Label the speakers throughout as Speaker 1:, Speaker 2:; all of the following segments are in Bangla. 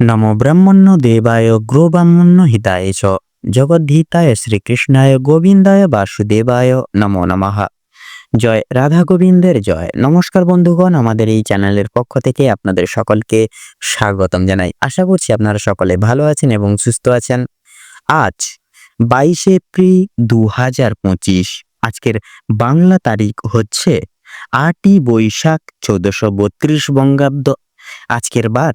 Speaker 1: নমো ব্রহ্মণ্য দেবায় গ্রো ব্রাহ্মণ্য হিতায় চ জগদ্ধিতায় শ্রীকৃষ্ণায় গোবিন্দায় বাসুদেবায় নমো নমঃ জয় রাধা গোবিন্দের জয় নমস্কার বন্ধুগণ, আমাদের এই চ্যানেলের পক্ষ থেকে আপনাদের সকলকে স্বাগতম জানাই। আশা করছি আপনারা সকলে ভালো আছেন এবং সুস্থ আছেন। আজ বাইশে এপ্রিল দু হাজার পঁচিশ, আজকের বাংলা তারিখ হচ্ছে আটই বৈশাখ চৌদ্দশো বত্রিশ বঙ্গাব্দ। আজকের বার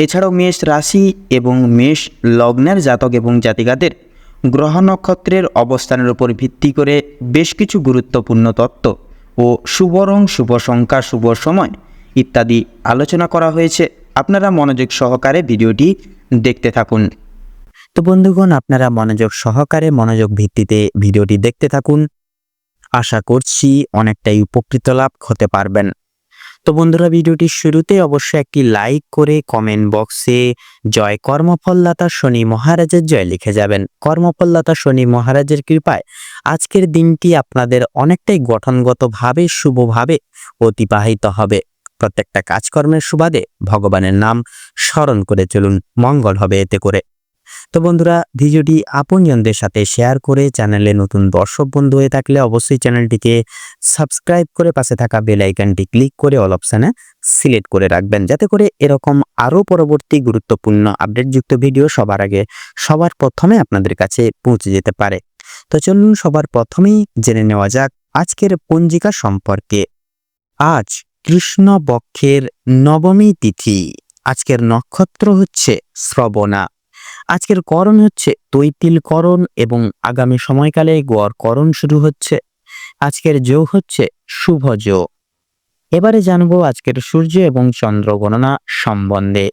Speaker 1: এছাড়াও মেষ রাশি এবং মেষ লগ্নের জাতক এবং জাতিকাদের গ্রহ নক্ষত্রের অবস্থানের উপর ভিত্তি করে বেশ কিছু গুরুত্বপূর্ণ তত্ত্ব ও শুভ রং শুভ সংখ্যা, শুভ সময় ইত্যাদি আলোচনা করা হয়েছে। আপনারা মনোযোগ সহকারে ভিডিওটি দেখতে থাকুন। তো বন্ধুগণ, আপনারা মনোযোগ সহকারে মনোযোগ ভিত্তিতে ভিডিওটি দেখতে থাকুন। আশা করছি অনেকটাই উপকৃত লাভ হতে পারবেন। তো বন্ধুরা ভিডিওটির শুরুতে অবশ্যই একটি লাইক করে কমেন্ট বক্সে জয় কর্মফলদাতা শনি মহারাজের জয় লিখে যাবেন। কর্মফলদাতা শনি মহারাজের কৃপায় আজকের দিনটি আপনাদের অনেকটাই গঠনগতভাবে, শুভভাবে অতিবাহিত হবে। প্রত্যেকটা কাজকর্মের সুবাদে ভগবানের নাম স্মরণ করে চলুন, মঙ্গল হবে এতে করে। তো বন্ধুরা, ভিডিওটি আপনজনদের সাথে শেয়ার করে চ্যানেলে নতুন দর্শক বন্ধু হয়ে থাকলে অবশ্যই চ্যানেলটিকে সাবস্ক্রাইব করে পাশে থাকা বেল ক্লিক করে অল অপশানে সিলেক্ট করে রাখবেন। যাতে করে এরকম আরও পরবর্তী গুরুত্বপূর্ণ আপডেটযুক্ত ভিডিও সবার আগে সবার প্রথমে আপনাদের কাছে পৌঁছে যেতে পারে। তো চলুন সবার প্রথমেই জেনে নেওয়া যাক আজকের পঞ্জিকা সম্পর্কে। আজ কৃষ্ণ পক্ষের নবমী তিথি। আজকের নক্ষত্র হচ্ছে শ্রবণা। আজকের করণ হচ্ছে তৈতিল করণ এবং আগামী সময়কালে গোয়ার করণ শুরু হচ্ছে। আজকের যোগ হচ্ছে শুভ যোগ এবারে জানব আজকের সূর্য এবং চন্দ্র গণনা সম্বন্ধে।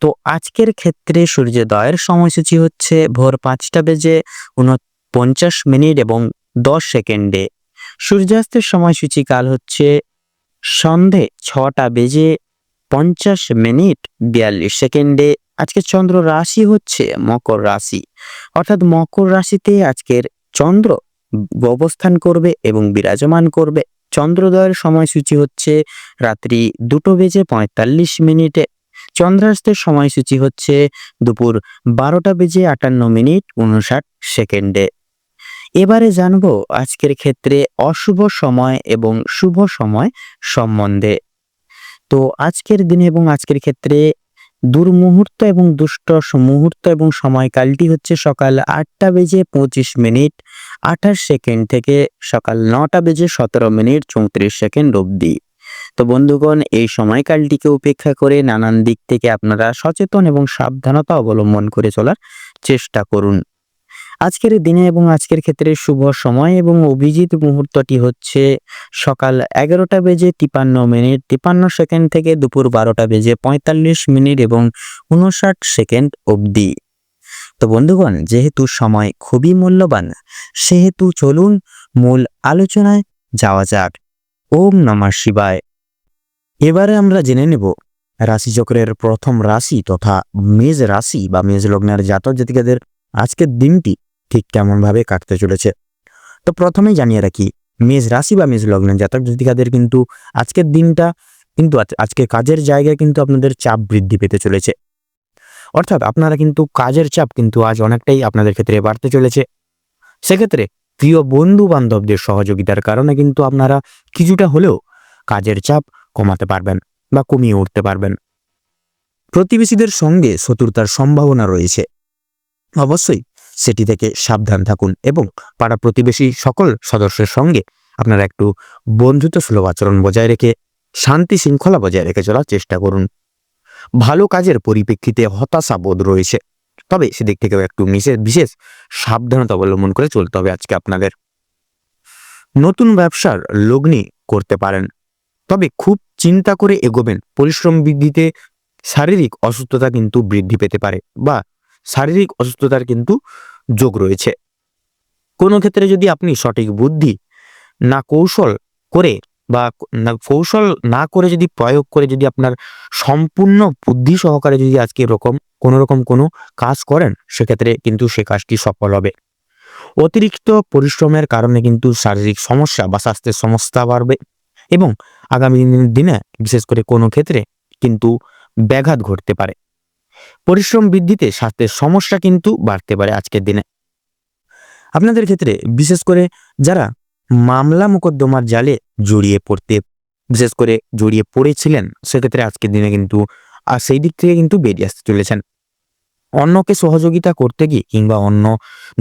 Speaker 1: তো আজকের ক্ষেত্রে সূর্যোদয়ের সময়সূচি হচ্ছে ভোর পাঁচটা বেজে উনপঞ্চাশ মিনিট এবং দশ সেকেন্ডে। সূর্যাস্তের সময়সূচি কাল হচ্ছে সন্ধে ছটা বেজে পঞ্চাশ মিনিট বিয়াল্লিশ সেকেন্ডে। আজকে চন্দ্র রাশি হচ্ছে মকর রাশি। অর্থাৎ মকর রাশিতে আজকের চন্দ্র অবস্থান করবে এবং বিরাজমান করবে। চন্দ্রোদয়ের সময়সূচি হচ্ছে রাত্রি দুটো বেজে পঁয়তাল্লিশ মিনিটে। চন্দ্রাস্তের সময়সূচি হচ্ছে দুপুর বারোটা বেজে আটান্ন মিনিট উনষাট সেকেন্ডে। এবারে জানব আজকের ক্ষেত্রে অশুভ সময় এবং শুভ সময় সম্বন্ধে। তো আজকের দিনে এবং আজকের ক্ষেত্রে দুর্মুহূর্ত এবং দুষ্ট মুহূর্ত এবং সময়কালটি হচ্ছে সকাল আটটা বেজে পঁচিশ মিনিট আঠাশ সেকেন্ড থেকে সকাল নটা বেজে সতেরো মিনিট চৌত্রিশ সেকেন্ড অবধি। তো বন্ধুগণ, এই সময়কালটিকে উপেক্ষা করে নানান দিক থেকে আপনারা সচেতন এবং সাবধানতা অবলম্বন করে চলার চেষ্টা করুন। আজকের দিনে এবং আজকের ক্ষেত্রে শুভ সময় এবং অভিজিৎ মুহূর্তটি হচ্ছে সকাল এগারোটা বেজে তিপান্ন মিনিট, তিপান্ন সেকেন্ড থেকে দুপুর বারোটা বেজে পঁয়তাল্লিশ মিনিট এবং উনষাট সেকেন্ড অবধি। তো বন্ধুগণ, যেহেতু সময় খুবই মূল্যবান, সেহেতু চলুন মূল আলোচনায় যাওয়া যাক। ওম নমঃ শিবায়। এবারে আমরা জেনে নেব, রাশিচক্রের প্রথম রাশি তথা মেজ রাশি বা মেজ লগ্নের জাতক জাতিকাদের আজকের দিনটি ঠিক কেমনভাবে কাটতে চলেছে। তো প্রথমেই জানিয়ে রাখি, মেষ রাশি বা মেষ লগ্নের জাতক জাতিকাদের কিন্তু আজকের দিনটা কিন্তু আজকে কাজের জায়গায় কিন্তু আপনাদের চাপ বৃদ্ধি পেতে চলেছে। অর্থাৎ আপনারা কিন্তু কাজের চাপ কিন্তু আজ অনেকটাই আপনাদের ক্ষেত্রে বাড়তে চলেছে। সেক্ষেত্রে প্রিয় বন্ধু বান্ধবদের সহযোগিতার কারণে কিন্তু আপনারা কিছুটা হলেও কাজের চাপ কমাতে পারবেন বা কমিয়ে উঠতে পারবেন। প্রতিবেশীদের সঙ্গে শত্রুতার সম্ভাবনা রয়েছে। অবশ্যই সেটি থেকে সাবধান থাকুন এবং পাড়া প্রতিবেশী সকল সদস্যের সঙ্গে আপনারা একটু বন্ধুত্ব সুলভ আচরণ বজায় রেখে, শান্তি শৃঙ্খলা বজায় রেখে চলার চেষ্টা করুন। ভালো কাজের পরিপ্রেক্ষিতে হতাশা বোধ রয়েছে, তবে সেদিক থেকেও একটু বিশেষ সাবধানতা অবলম্বন করে চলতে হবে আজকে আপনাদের। নতুন ব্যবসার লগ্নি করতে পারেন, তবে খুব চিন্তা করে এগোবেন। পরিশ্রম বৃদ্ধিতে শারীরিক অসুস্থতা কিন্তু বৃদ্ধি পেতে পারে বা শারীরিক অসুস্থতার কিন্তু যোগ রয়েছে। কোনো ক্ষেত্রে যদি আপনি সঠিক বুদ্ধি না কৌশল করে বা কৌশল না করে যদি প্রয়োগ করে যদি আপনার সম্পূর্ণ বুদ্ধি সহকারে যদি আজকে এরকম কোনো রকম কোনো কাজ করেন, সেক্ষেত্রে কিন্তু সে কাজটি সফল হবে। অতিরিক্ত পরিশ্রমের কারণে কিন্তু শারীরিক সমস্যা বা স্বাস্থ্যের সমস্যা বাড়বে এবং আগামী দিনে বিশেষ করে কোনো ক্ষেত্রে কিন্তু ব্যাঘাত ঘটতে পারে। পরিশ্রম বৃদ্ধিতে স্বাস্থ্যের সমস্যা কিন্তু বাড়তে পারে আজকের দিনে। আপনাদের ক্ষেত্রে বিশেষ করে যারা মামলা মোকদ্দমার জালে জড়িয়ে পড়তে, বিশেষ করে জড়িয়ে পড়েছিলেন, সেক্ষেত্রে আজকের দিনে কিন্তু, আর সেই দিক থেকে কিন্তু বেরিয়ে আসতে চলেছেন। অন্যকে সহযোগিতা করতে গিয়ে কিংবা অন্য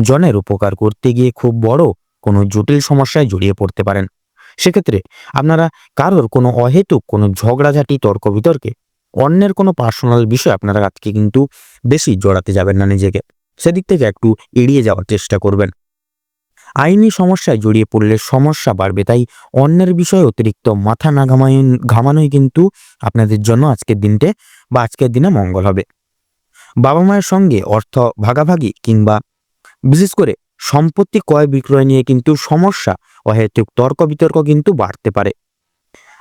Speaker 1: জনের উপকার করতে গিয়ে খুব বড় কোনো জটিল সমস্যায় জড়িয়ে পড়তে পারেন। সেক্ষেত্রে আপনারা কারোর কোনো অহেতুক, কোনো ঝগড়াঝাটি তর্ক বিতর্কে অন্যের কোনো পার্সোনাল বিষয় আপনারা আজকে কিন্তু বেশি জড়াতে যাবেন না নিজেকে। সেদিক থেকে একটু এড়িয়ে যাওয়ার চেষ্টা করবেন। আইনি সমস্যায় জড়িয়ে পড়লে সমস্যা বাড়বে, তাই অন্যের বিষয়ে অতিরিক্ত মাথা না ঘামাই ঘামানোই কিন্তু আপনাদের জন্য আজকের দিনটে বা আজকের দিনে মঙ্গল হবে। বাবা মায়ের সঙ্গে অর্থ ভাগাভাগি কিংবা বিশেষ করে সম্পত্তি ক্রয় বিক্রয় নিয়ে কিন্তু সমস্যা, অহেতুক তর্ক বিতর্ক কিন্তু বাড়তে পারে।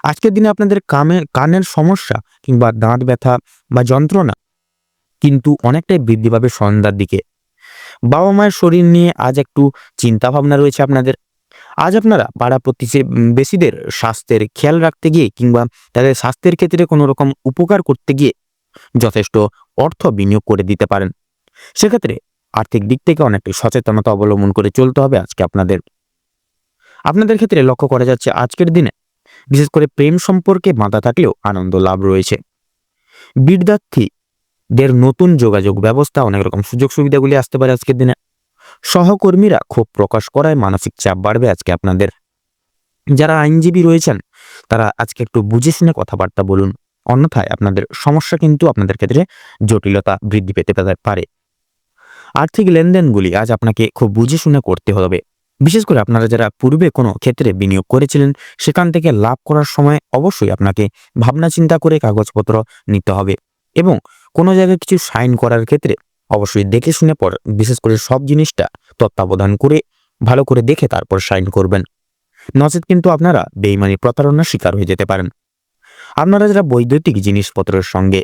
Speaker 1: আজকের দিনে আপনাদের কামে, কানের সমস্যা কিংবা দাঁত ব্যথা বা যন্ত্রণা কিন্তু অনেকটাই বৃদ্ধি পাবে সন্ধ্যার দিকে। বাবা মায়ের শরীর নিয়ে আজ একটু চিন্তা ভাবনা রয়েছে আপনাদের। আজ আপনারা পাড়া বেশিদের স্বাস্থ্যের খেয়াল রাখতে গিয়ে কিংবা তাদের স্বাস্থ্যের ক্ষেত্রে কোনো রকম উপকার করতে গিয়ে যথেষ্ট অর্থ বিনিয়োগ করে দিতে পারেন। সেক্ষেত্রে আর্থিক দিক থেকে অনেকটাই সচেতনতা অবলম্বন করে চলতে হবে আজকে আপনাদের। আপনাদের ক্ষেত্রে লক্ষ্য করা যাচ্ছে আজকের দিনে বিশেষ করে প্রেম সম্পর্কে বাঁধা থাকলেও আনন্দ লাভ রয়েছে। বিদ্যার্থীদের নতুন যোগাযোগ ব্যবস্থা, অনেক রকম সুযোগ সুবিধাগুলি আসতে পারে আজকের দিনে। সহকর্মীরা ক্ষোভ প্রকাশ করায় মানসিক চাপ বাড়বে আজকে আপনাদের। যারা আইনজীবী রয়েছেন, তারা আজকে একটু বুঝে শুনে কথাবার্তা বলুন। অন্যথায় আপনাদের সমস্যা কিন্তু আপনাদের ক্ষেত্রে জটিলতা বৃদ্ধি পেতে পারে। আর্থিক লেনদেনগুলি আজ আপনাকে খুব বুঝে শুনে করতে হবে। বিশেষ করে আপনারা যারা পূর্বে কোনো ক্ষেত্রে বিনিয়োগ করেছিলেন, সেখান থেকে লাভ করার সময় অবশ্যই আপনাকে ভাবনা চিন্তা করে কাগজপত্র নিতে হবে এবং কোনো জায়গায় কিছু সাইন করার ক্ষেত্রে অবশ্যই দেখে শুনে পর, বিশেষ করে সব জিনিসটা তত্ত্বাবধান করে, ভালো করে দেখে তারপর সাইন করবেন। নচেত কিন্তু আপনারা বেইমানি প্রতারণার শিকার হয়ে যেতে পারেন। আপনারা যারা বৈদ্যুতিক জিনিসপত্রের সঙ্গে,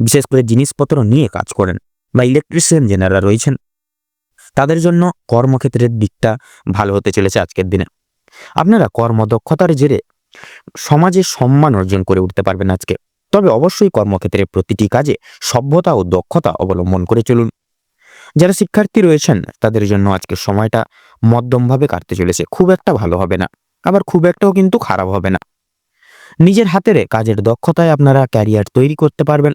Speaker 1: বিশেষ করে জিনিসপত্র নিয়ে কাজ করেন বা ইলেকট্রিশিয়ান যেনারা রয়েছেন তাদের জন্য কর্মক্ষেত্রের দিকটা ভালো হতে চলেছে আজকের দিনে। আপনারা কর্মদক্ষতার জেরে সমাজে সম্মান অর্জন করে উঠতে পারবেন আজকে। তবে অবশ্যই কর্মক্ষেত্রে প্রতিটি কাজে সভ্যতা ও দক্ষতা অবলম্বন করে চলুন। যারা শিক্ষার্থী রয়েছেন, তাদের জন্য আজকের সময়টা মধ্যমভাবে কাটতে চলেছে। খুব একটা ভালো হবে না। আবার খুব একটাও কিন্তু খারাপ হবে না। নিজের হাতেরে কাজের দক্ষতায় আপনারা ক্যারিয়ার তৈরি করতে পারবেন।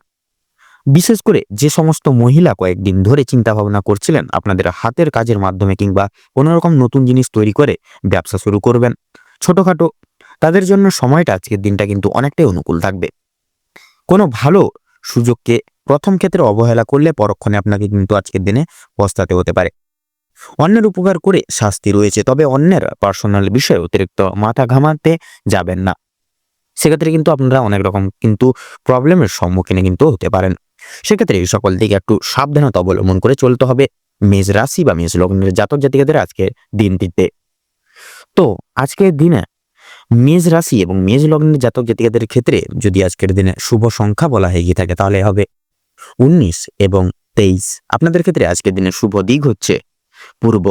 Speaker 1: বিশেষ করে যে সমস্ত মহিলা কয়েকদিন ধরে চিন্তা ভাবনা করছিলেন আপনাদের হাতের কাজের মাধ্যমে কিংবা কোনো রকম নতুন জিনিস তৈরি করে ব্যবসা শুরু করবেন। ছোটখাটো, তাদের জন্য সময়টা আজকের দিনটা কিন্তু অনেকটাই অনুকূল থাকবে। কোনো ভালো সুযোগকে প্রথম ক্ষেত্রে অবহেলা করলে পরক্ষণে আপনাকে কিন্তু আজকের দিনে পস্তাতে হতে পারে। অন্যের উপকার করে শাস্তি রয়েছে, তবে অন্যের পার্সোনাল বিষয়ে অতিরিক্ত মাথা ঘামাতে যাবেন না। সেক্ষেত্রে কিন্তু আপনারা অনেক রকম কিন্তু প্রবলেমের সম্মুখীনে কিন্তু হতে পারেন। সেক্ষেত্রে এই সকল দিকে একটু সাবধানতা অবলম্বন করে চলতে হবে মেষ রাশি বা মেষ লগ্নের জাতক জাতিকাদের আজকের দিনটিতে। তো আজকের দিনে মেষ রাশি এবং মেষ লগ্নের জাতক জাতিকাদের ক্ষেত্রে যদি আজকের দিনে শুভ সংখ্যা বলা হয়ে গিয়ে থাকে, তাহলে হবে উনিশ এবং তেইশ। আপনাদের ক্ষেত্রে আজকের দিনে শুভ দিক হচ্ছে পূর্ব।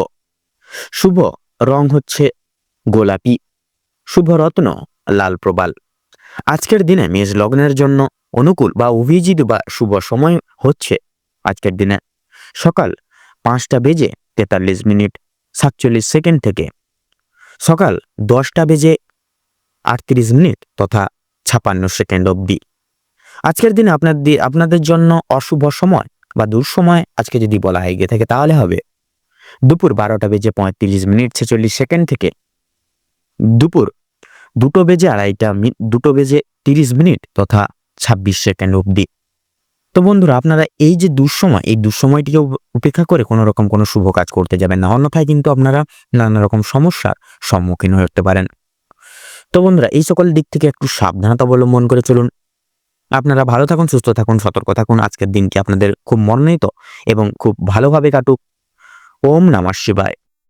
Speaker 1: শুভ রং হচ্ছে গোলাপি। শুভ রত্ন লাল প্রবাল। আজকের দিনে মেষ লগ্নের জন্য অনুকূল বা অভিজিৎ বা শুভ সময় হচ্ছে আজকের দিনে। সকাল পাঁচটা বেজে তেতাল্লিশ মিনিট, সাতচল্লিশ সেকেন্ড থেকে। সকাল দশটা বেজে আটত্রিশ মিনিট তথা ছাপান্ন সেকেন্ড অবধি। আজকের দিনে আপনার আপনাদের জন্য অশুভ সময় বা দুঃসময় আজকে যদি বলা হয়ে গিয়ে থাকে তাহলে হবে। দুপুর বারোটা বেজে পঁয়ত্রিশ মিনিট, ছেচল্লিশ সেকেন্ড থেকে। দুপুর দুটো বেজে আড়াইটা দুটো বেজে তিরিশ মিনিট তথা ছাব্বিশ সেকেন্ড অবধি। তো বন্ধুরা, আপনারা এই যে দুঃসময়, এই দুঃসময়টিকে উপেক্ষা করে কোনো রকম কোনো শুভ কাজ করতে যাবেন না। অন্যথায় কিন্তু আপনারা নানা রকম সমস্যার সম্মুখীন হয়ে উঠতে পারেন। তো বন্ধুরা, এই সকল দিক থেকে একটু সাবধানতা অবলম্বন করে চলুন। আপনারা ভালো থাকুন, সুস্থ থাকুন, সতর্ক থাকুন। আজকের দিনটি আপনাদের খুব মনোনীত এবং খুব ভালোভাবে কাটুক। ওম নমঃ শিবায়।